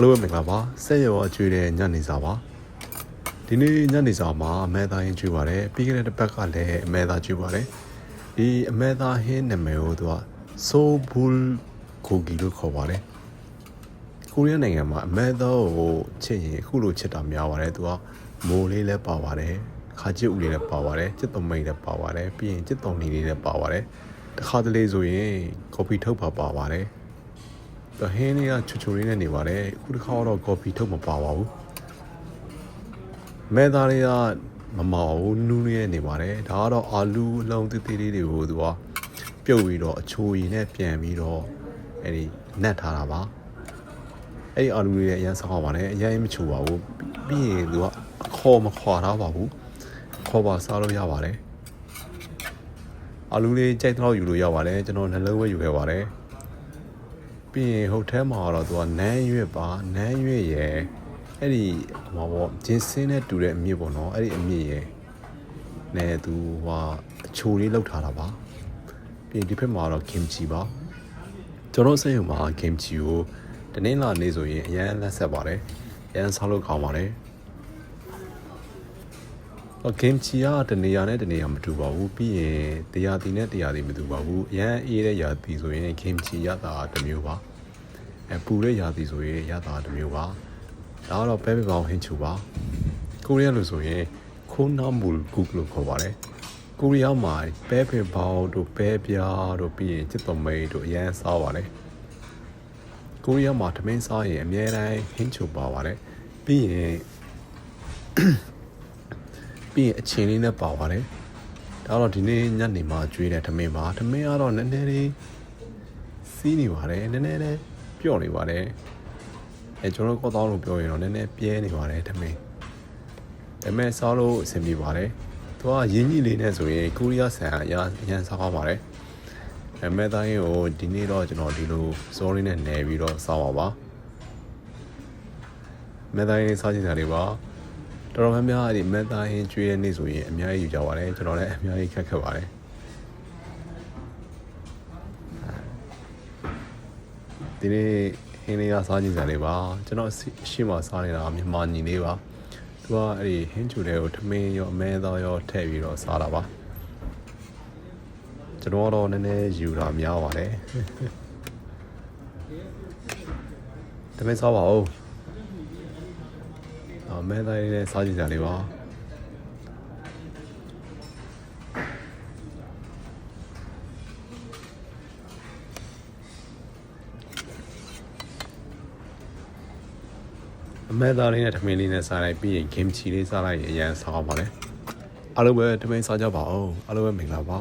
အလိုမင်္ဂလာပါဆက်ရောအကျွေးတဲ့ညနေစာပါဒီနေ့ညနေစာမှာအမဲသားဟင်းကျွေးပါတယ်ပြီးခဲ့တဲ့တစ်ပတ်ကလည်းအမဲသားကျွေးပါတယ်ဒီအမဲသားဟင်းနာမည်ကိုသူက Soul Bull Gogi လို့ခေါ်ပါတယ်ကိုရီးယားနိုင်ငံမှာအမဲသားကိုချစ်ရင်အခုလိုချစ်တာများပါတယ်သူကမိုးလေးလည်းပါပါတယ်ခါကျစ်ဦးလေးလည်းပါပါတယ်ကျစ်သုံးမိန်လည်းပါပါတယ်ပြီးရင်ကျစ်သုံးနေလေးလည်းပါပါတယ်တခါတလေဆိုရင်ကော်ဖီထုတ်ပါပါပါတယ် ဟင်းလေးကချူချူလေးနဲ့နေပါတယ်။အခုတစ်ခါတော့ကော်ဖီထုတ်မပါပါဘူး။မဲသားလေးကမမောင်ဘူးနူးလေးနဲ့နေပါတယ်။ဒါကတော့အာလူအလုံးသေးသေးလေးတွေကိုသူကပြုတ်ပြီးတော့အချိုရည်နဲ့ပြန်ပြီးတော့အဲ့ဒီနတ်ထားတာပါ။အဲ့ဒီအာလူလေးရဲ့အရင်ဆောင်းပါတယ်။အရင်မချူပါဘူး။ပြီးရင်သူကအခေါ်မခွာထားပါဘူး။ခေါ်ပါစားလို့ရပါတယ်။အာလူလေးကြိုက်တော့ယူလို့ရပါတယ်။ကျွန်တော်နှလုံးဝဲယူခဲ့ပါတယ်။ ပြီးရင်ဟိုထဲမှာတော့သူကနန်းရွက်ပါနန်းရွက်ရယ်အဲ့ဒီဟိုဘောဂျင်းစင်းနဲ့တူတဲ့အမြင့်ပေါ့နော်အဲ့ဒီအမြင့်ရယ်နဲ့သူဟိုအချိုလေးလောက်ထားတာပါပြီးရင်ဒီဘက်မှာတော့ kimchi ပါကျွန်တော်စိတ်ရုံမှာ kimchi ကိုတနင်္လာနေ့ဆိုရင်အရန်လက်ဆက်ပါတယ်အရန်ဆောက်လို့ကောင်းပါတယ် ဟို kimchi ကတနေရာနဲ့တနေရာမတူပါဘူးပြီးရင်တရားတီနဲ့တရားတီမတူပါဘူးအရန်အေးတဲ့ရာတီဆိုရင် kimchi ရတာတစ်မျိုးပါအဲပူတဲ့ရာသီဆိုရင်ရတာတစ်မျိုးပါဒါကတော့ပဲပဲပေါင်းဟင်းချူပါကိုရီးယားလို့ဆိုရင်ခိုးနာမူလ်ကုတ်လို့ခေါ်ပါတယ်ကိုရီးယားမှာပဲပဲပေါင်းတို့ပဲပြားတို့ပြီးရင်စစ်တော်မိတ်တို့အရန်စားပါတယ်ကိုရီးယားမှာထမင်းစားရင်အများတိုင်းဟင်းချူပါပါတယ်ပြီးရင် ပြီးရင်အချင်းလေးနဲ့ပါပါတယ်ဒါတော့ဒီနေ့ညနေမှာကျွေးတဲ့ထမင်းပါထမင်းကတော့နည်းနည်းလေးစီးနေပါတယ်နည်းနည်းလေးပျော့နေပါတယ်အဲကျွန်တော်ကောက်တောင်းလို့ပြောရင်တော့နည်းနည်းပြဲနေပါတယ်ထမင်းဒါပေမဲ့စားလို့အဆင်ပြေပါတယ်သူကရင်းကြီးလေးနဲ့ဆိုရင်ကိုရီးယားဆန်အရာအရန်စားပါပါတယ်အဲမဲ့တိုင်းကိုဒီနေ့တော့ကျွန်တော်ဒီလိုစောလေးနဲ့နယ်ပြီးတော့စားပါပါမဲ့တိုင်းစားချင်တာလေးပါ တော်တော်များများအဲ့ဒီမဲ့တိုင်းကျွေးတဲ့နေ့ဆိုရင်အများကြီးယူကြပါတယ်ကျွန်တော်လည်းအများကြီးခက်ခက်ပါတယ်ဒီနေ့ဟင်းလေးကစားကြည့်စံလေးပါကျွန်တော်အရှိမစားနေတာမြန်မာညီလေးပါသူကအဲ့ဒီဟင်းချူတွေကိုထမင်းရောအမဲသားရောထည့်ပြီးတော့စားတာပါကျွန်တော်ကတော့နည်းနည်းယူတာများပါတယ်ထမင်းစားပါဦးအ မဲသားလေးနဲ့စားကြည့်စံလေးပါအမဲသားလေးနဲ့ထမင်းလေးနဲ့စားလိုက်ပြီးရင် kimchi လေးစားလိုက်ရင်အရင်စားအောင်ပါလေအားလုံးပဲထမင်းစားကြပါဦးအားလုံးပဲမင်္ဂလာပါ